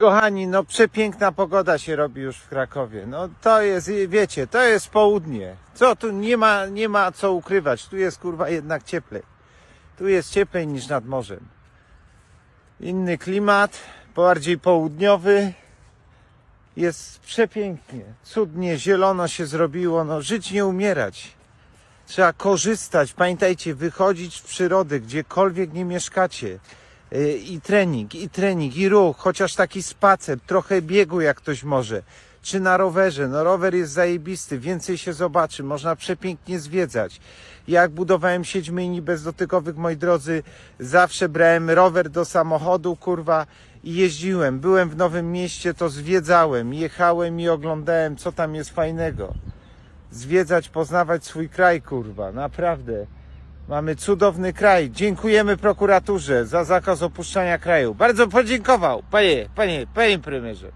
Kochani, no przepiękna pogoda się robi już w Krakowie. No to jest, wiecie, to jest południe. Co tu nie ma, nie ma co ukrywać. Tu jest kurwa jednak cieplej. Tu jest cieplej niż nad morzem. Inny klimat, bardziej południowy. Jest przepięknie, cudnie, zielono się zrobiło. No żyć nie umierać. Trzeba korzystać. Pamiętajcie, wychodzić w przyrodę, gdziekolwiek nie mieszkacie. Y, I trening, i trening, i ruch, chociaż taki spacer, trochę biegu jak ktoś może. Czy na rowerze. No rower jest zajebisty, więcej się zobaczy, można przepięknie zwiedzać. Jak budowałem sieć mini bezdotykowych, moi drodzy, zawsze brałem rower do samochodu, kurwa, i jeździłem. Byłem w Nowym Mieście, to zwiedzałem, jechałem i oglądałem, co tam jest fajnego zwiedzać, poznawać swój kraj, kurwa, naprawdę. Mamy cudowny kraj. Dziękujemy prokuraturze za zakaz opuszczania kraju. Bardzo podziękował, panie, panie, panie premierze.